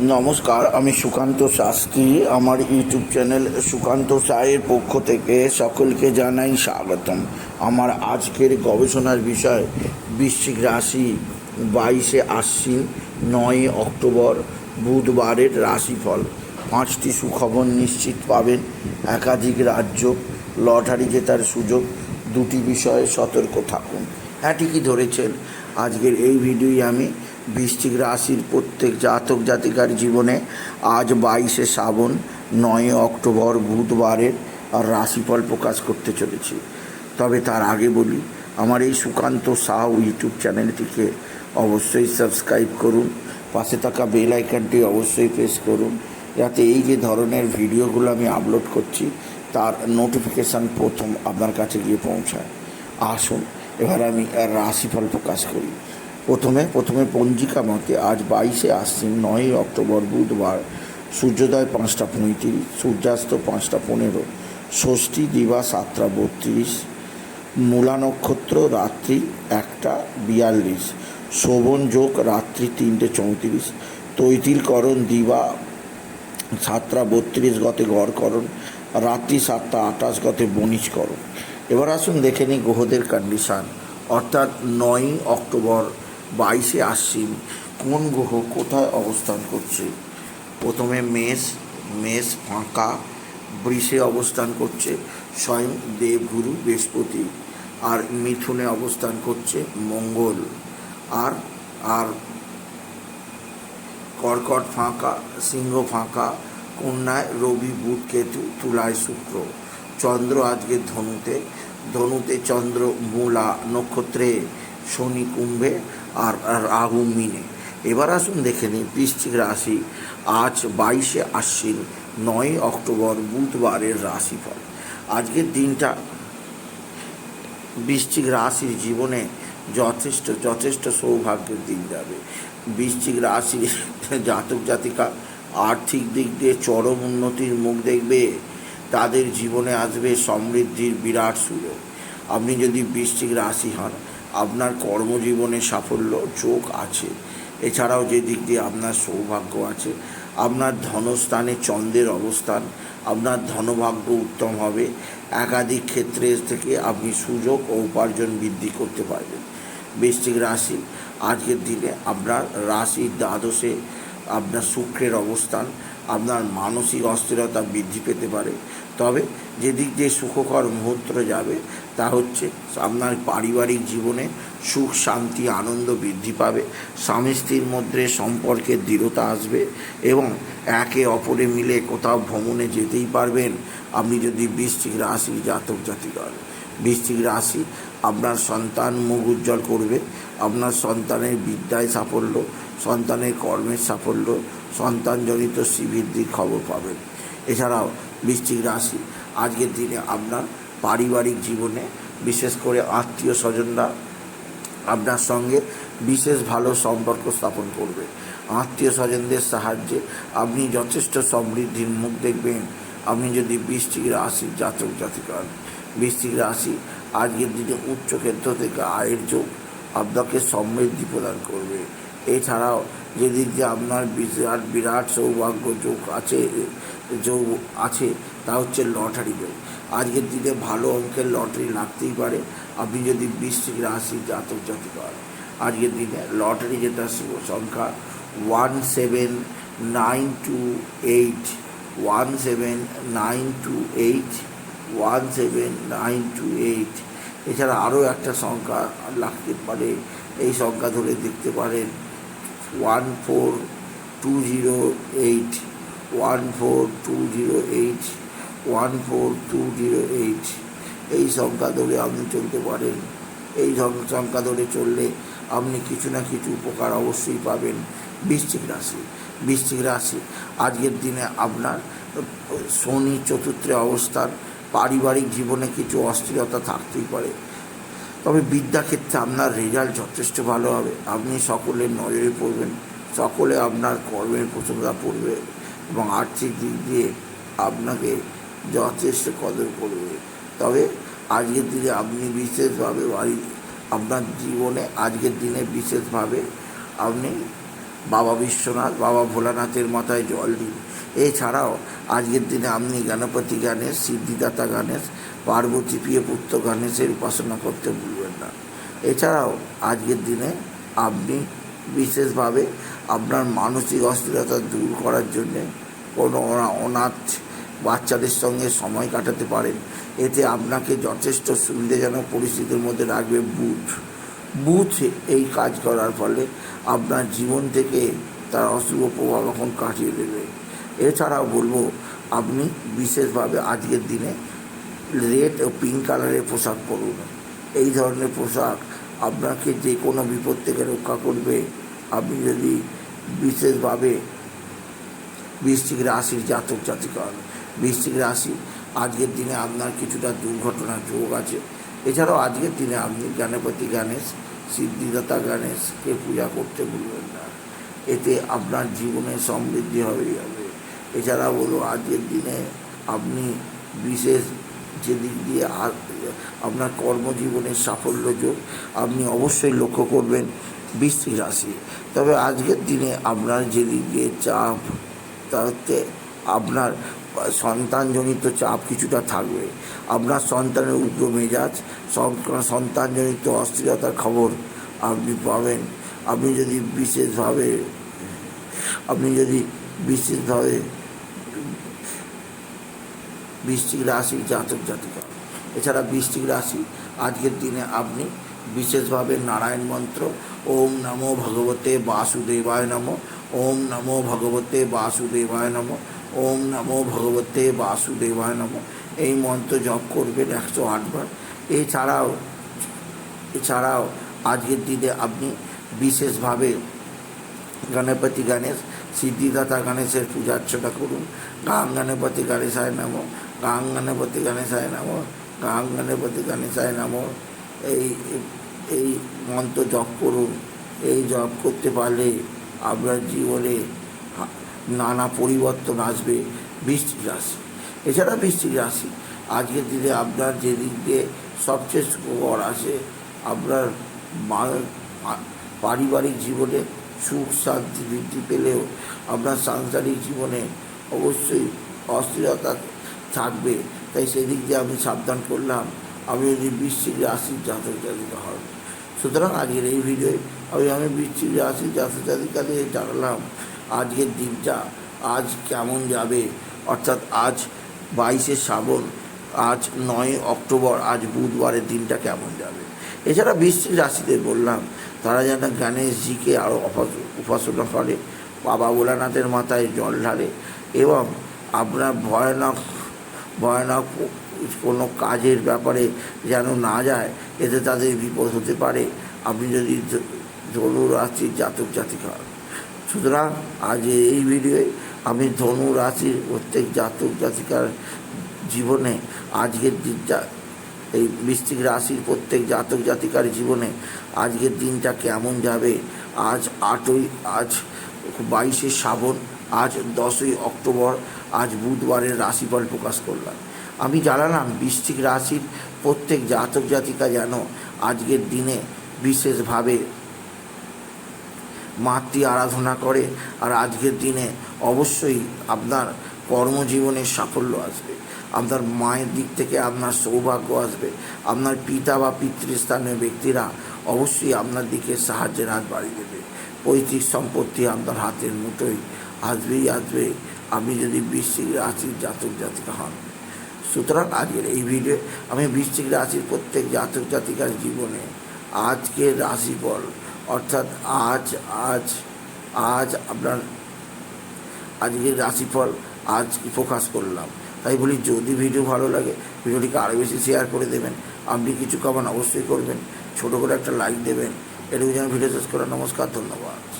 নমস্কার, আমি সুকান্ত শাস্ত্রী। আমার ইউটিউব চ্যানেল সুকান্ত সায়ের পক্ষ থেকে সকলকে জানাই স্বাগতম। আমার আজকের গবেষণার বিষয়, বৃশ্চিক রাশি বাইশে আশ্বিন, নয় অক্টোবর, বুধবারের রাশিফল। পাঁচটি সুখবর নিশ্চিত পাবেন। একাধিক রাজ্য, লটারি জেতার সুযোগ, দুটি বিষয়ে সতর্ক থাকুন। হ্যাঁ ঠিকই ধরেছেন। আজকের এই ভিডিওই আমি বৃশ্চিক রাশির প্রত্যেক জাতক জাতিকার জীবনে আজ বাইশে শ্রাবণ নয় অক্টোবর বুধবারের আর রাশিফল প্রকাশ করতে চলেছি। তবে তার আগে বলি, আমার এই সুকান্ত সাহু ইউটিউব চ্যানেলটিকে অবশ্যই সাবস্ক্রাইব করুন, পাশে থাকা বেল আইকনটি অবশ্যই প্রেস করুন, যাতে এই যে ধরনের ভিডিওগুলো আমি আপলোড করছি, তার নোটিফিকেশান প্রথম আপনার কাছে গিয়ে পৌঁছায়। আসুন, এবার আমি রাশিফল প্রকাশ করি। প্রথমে প্রথমে পঞ্জিকা মতে আজ বাইশে আশ্বিন নয়ই অক্টোবর বুধবার, সূর্যোদয় পাঁচটা পঁয়ত্রিশ, সূর্যাস্ত পাঁচটা পনেরো, ষষ্ঠী দিবা সাতটা বত্রিশ মূলা নক্ষত্র রাত্রি একটা বিয়াল্লিশ, শোভন যোগ রাত্রি তিনটে চৌত্রিশ, তৈতিলকরণ দিবা সাতটা বত্রিশ গতে গড়করণ, রাত্রি সাতটা আঠাশ গতে বণিজকরণ। এবার আসুন দেখে নিই গ্রহদের কন্ডিশান অর্থাৎ নয়ই অক্টোবর বাইশে আশ্বিন, কোন গ্রহ কোথায় অবস্থান করছে? প্রথমে মেষ মেষ ফাঁকা, বৃষে অবস্থান করছে, স্বয়ং দেবগুরু বৃহস্পতি, আর মিথুনে অবস্থান করছে মঙ্গল, আর আর কর্কট ফাঁকা, সিংহ ফাঁকা, কন্যায় রবি, বুধ, কেতু, তুলায় শুক্র, চন্দ্র আজকে ধনুতে ধনুতে চন্দ্র, মূলা নক্ষত্রে, শনি কুম্ভে আর রাহু মিনে এবার আসুন দেখে নিই বৃশ্চিক রাশি। আজ বাইশে আশ্বিন, নয় অক্টোবর, বুধবারের রাশিফল। আজকের দিনটা বৃশ্চিক রাশির জীবনে যথেষ্ট যথেষ্ট সৌভাগ্যের দিন যাবে। বৃশ্চিক রাশির জাতক জাতিকা আর্থিক দিক দিয়ে চরম উন্নতির মুখ দেখবে। তাদের জীবনে আসবে সমৃদ্ধির বিরাট সুযোগ। আপনি যদি বৃশ্চিক রাশি হন আপনার কর্মজীবনে সাফল্য যোগ আছে। এছাড়াও যে দিক দিয়ে আপনার সৌভাগ্য আছে, আপনার ধনস্থানে চন্দ্রের অবস্থান, আপনার ধনভাগ্য উত্তম হবে। একাধিক ক্ষেত্রে থেকে আপনি সুযোগ ও উপার্জন বৃদ্ধি করতে পারবেন। বৃশ্চিক রাশি, আজকের দিনে আপনার রাশির দ্বাদশে আপনার শুক্রের অবস্থান, আপনার মানসিক অস্থিরতা বৃদ্ধি পেতে পারে। তবে যেদিক দিয়ে সুখকর মুহূর্ত যাবে তা হচ্ছে আপনার পারিবারিক জীবনে সুখ, শান্তি, আনন্দ বৃদ্ধি পাবে। স্বামী স্ত্রীর মধ্যে সম্পর্কের দৃঢ়তা আসবে এবং একে অপরে মিলে কোথাও ভ্রমণে যেতেই পারবেন। আপনি যদি বৃষ্টিক রাশি জাতক জাতিকার, বৃশ্চিক রাশি আপনার সন্তান মুখ উজ্জ্বল করবে, আপনার সন্তানের বিদ্যায় সাফল্য, সন্তানের কর্মের সাফল্য, সন্তানজনিত শ্রীবৃদ্ধির খবর পাবেন। এছাড়াও বৃশ্চিক রাশি, আজকের দিনে আপনার পারিবারিক জীবনে, বিশেষ করে আত্মীয় স্বজনরা আপনার সঙ্গে বিশেষ ভালো সম্পর্ক স্থাপন করবে। আত্মীয় স্বজনদের সাহায্যে আপনি যথেষ্ট সমৃদ্ধির মুখ দেখবেন। আপনি যদি বৃশ্চিক রাশির জাতক জাতিকার, বৃশ্চিক রাশি আজকের দিনে উচ্চ ক্ষেত্র থেকে আয়ের যোগ আপনাকে সমৃদ্ধি প্রদান করবে। এছাড়াও যেদিক আপনার বিরাট বিরাট সৌভাগ্য যোগ আছে যোগ আছে, তা হচ্ছে লটারি যোগ। আজকের দিনে ভালো অঙ্কের লটারি লাগতেই পারে। আপনি যদি বৃশ্চিক রাশি জাতক জাতিকার, আজকের দিনে লটারি যেটা শুভ সংখ্যা one seven nine two eight one seven nine two eight one seven nine two eight এছাড়া আরও একটা সংখ্যা লাগতে পারে। এই সংখ্যা ধরে দেখতে পারেন one four two zero eight one four two zero eight one four two zero eight এই সংখ্যা ধরে আপনি চলতে পারেন। এই সংখ্যা ধরে চললে আপনি কিছু না কিছু উপকার অবশ্যই পাবেন বৃশ্চিক রাশি। বৃশ্চিক রাশি, আজকের দিনে আপনার, শনি চতুর্থে অবস্থান, পারিবারিক জীবনে কিছু অস্থিরতা থাকতেই পারে। তবে বিদ্যাক্ষেত্রে আপনার রেজাল্ট যথেষ্ট ভালো হবে। আপনি সকলের নজরে পড়বেন। সকলে আপনার কর্মের প্রশংসা পড়বে এবং আর্থিক দিক দিয়ে আপনাকে যথেষ্ট কদর করবে। তবে আজকের দিনে আপনি বিশেষভাবে বাড়ি আপনার জীবনে আজকের দিনে বিশেষভাবে আপনি বাবা বিশ্বনাথ, বাবা ভোলানাথের মাথায় জল দিন। এছাড়াও, আজকের দিনে আপনি গণপতি গণেশ সিদ্ধিদাতা গণেশ পার্বতী প্রিয় পুত্র গণেশের উপাসনা করতে ভুলবেন না। এছাড়াও, আজকের দিনে আপনি বিশেষভাবে আপনার মানসিক অস্থিরতা দূর করার জন্যে কোনো অনাথ বাচ্চাদের সঙ্গে সময় কাটাতে পারেন। এতে আপনাকে যথেষ্ট সুবিধাজনক পরিস্থিতির মধ্যে রাখবে বুধ বুধ এই কাজ করার ফলে আপনার জীবন থেকে তার অশুভ প্রভাব এখন কাটিয়ে দেবে। এছাড়াও বলব, আপনি বিশেষভাবে আজকের দিনে রেড ও পিঙ্ক কালারের পোশাক পরুন। এই ধরনের পোশাক আপনাকে যে কোনো বিপদ থেকে রক্ষা করবে। আপনি যদি বিশেষভাবে বৃশ্চিক রাশির জাতক জাতিকা বৃশ্চিক রাশি, আজকের দিনে আপনার কিছুটা দুর্ঘটনার যোগ আছে। এছাড়াও আজকের দিনে আপনি গণপতি গণেশ, সিদ্ধিদাতা গণেশকে পূজা করতে ভুলবেন না। এতে আপনার জীবনে সমৃদ্ধি হবেই হবে। এছাড়া বলো আজকের দিনে আপনি বিশেষ যে দিক দিয়ে আপনার কর্মজীবনের সাফল্য যোগ, আপনি অবশ্যই লক্ষ্য করবেন বৃশ্চিক রাশি। তবে আজকের দিনে আপনার যে দিক দিয়ে চাপ, তাতে আপনার সন্তানজনিত চাপ কিছুটা থাকবে। আপনার সন্তানের উগ্র মেজাজ সন- সন্তানজনিত অস্থিরতার খবর আপনি পাবেন। আপনি যদি বিশেষভাবে, আপনি যদি বিশেষভাবে বৃশ্চিক রাশি জাতক জাতিকা। এছাড়া বৃশ্চিক রাশি, আজকের দিনে আপনি বিশেষভাবে নারায়ণ মন্ত্র, ওম নমো ভগবতে বাসুদেবায় নমো, ওম নমো ভগবতে বাসুদেবায় নমো ওম নমো ভগবতে বাসুদেবায় নমো। এই মন্ত্র জপ করবেন একশো আটবার এছাড়াও এছাড়াও আজকের দিনে আপনি বিশেষভাবে গণপতি গণেশ, সিদ্ধিদাতা গণেশের পূজা অর্চনা করুন। গাং গণপতি গণেশায় নাম গাং গণপতি গণেশায় নাম গাং গণপতি গণেশায় নাম। এই এই মন্ত্র জপ করুন। এই জপ করতে পারলে আপনার জীবনে নানা পরিবর্তন আসবে বৃষ্টি রাশি। এছাড়া বৃষ্টি রাশি, আজকের দিনে আপনার যে দিক দিয়ে সবচেয়ে সুখবর আসে আপনার পারিবারিক জীবনে সুখ, শান্তি বৃদ্ধি পেলেও আপনার সাংসারিক জীবনে অবশ্যই অস্থিরতা থাকবে। তাই সেদিক দিয়ে আমি সাবধান করলাম, আমি যদি বৃশ্চিক রাশির জাতক জাতিকা হন সুতরাং আজকের এই ভিডিওয় আমি আমি বৃশ্চিক রাশির জাতিকা দিয়ে জানালাম। আজকের দিনটা আজ কেমন যাবে? অর্থাৎ আজ বাইশে শ্রাবণ, আজ নয় অক্টোবর, আজ বুধবারের দিনটা কেমন যাবে? এছাড়া বৃশ্চিক রাশিদের বললাম, তারা যেন গণেশজিকে আরও উপাসনা করে, বাবা ভোলানাথের মাথায় জল ঢালে এবং আপনার ভয়ানক ভয়ানক কোনো কাজের ব্যাপারে যেন না যায়, এতে তাদের বিপদ হতে পারে। আপনি যদি ধ- ধনু রাশির জাতক জাতিকা। সুতরাং আজ এই ভিডিওয়ে আমি ধনু রাশির প্রত্যেক জাতক জাতিকার জীবনে, আজকের দিনটা, এই বৃষ্টিক রাশির প্রত্যেক জাতক জাতিকার জীবনে আজকের দিনটা কেমন যাবে? আজ আটই, আজ বাইশে শ্রাবণ, আজ দশই অক্টোবর, আজ বুধবারের রাশিফল প্রকাশ করলাম। আমি জানালাম বৃশ্চিক রাশির প্রত্যেক জাতক জাতিকা যেন আজকের দিনে বিশেষভাবে মাতৃ আরাধনা করে আর আজকের দিনে অবশ্যই আপনার কর্মজীবনের সাফল্য আসবে। আপনার মায়ের দিক থেকে আপনার সৌভাগ্য আসবে। আপনার পিতা বা পিতৃস্থানীয় ব্যক্তিরা অবশ্যই আপনার দিকে সাহায্যের হাত বাড়িয়ে দেবে। পৈতৃক সম্পত্তি আপনার হাতের মুঠোই আসবেই আসবে। আপনি যদি বৃশ্চিক রাশির জাতক জাতিকা হন। সুতরাং আজকের এই ভিডিও আমি বৃশ্চিক রাশির প্রত্যেক জাতক জাতিকার জীবনে আজকের রাশিফল অর্থাৎ আজ আজ আজ আপনার আজকের রাশিফল আজ প্রকাশ করলাম। তাই বলি, যদি ভিডিও ভালো লাগে, ভিডিওটিকে আরও বেশি শেয়ার করে দেবেন। আপনি কিছু কমান অবশ্যই করবেন। ছোটো করে একটা লাইক দেবেন। এটুকু যেন ভিডিও শেষ করা নমস্কার, ধন্যবাদ।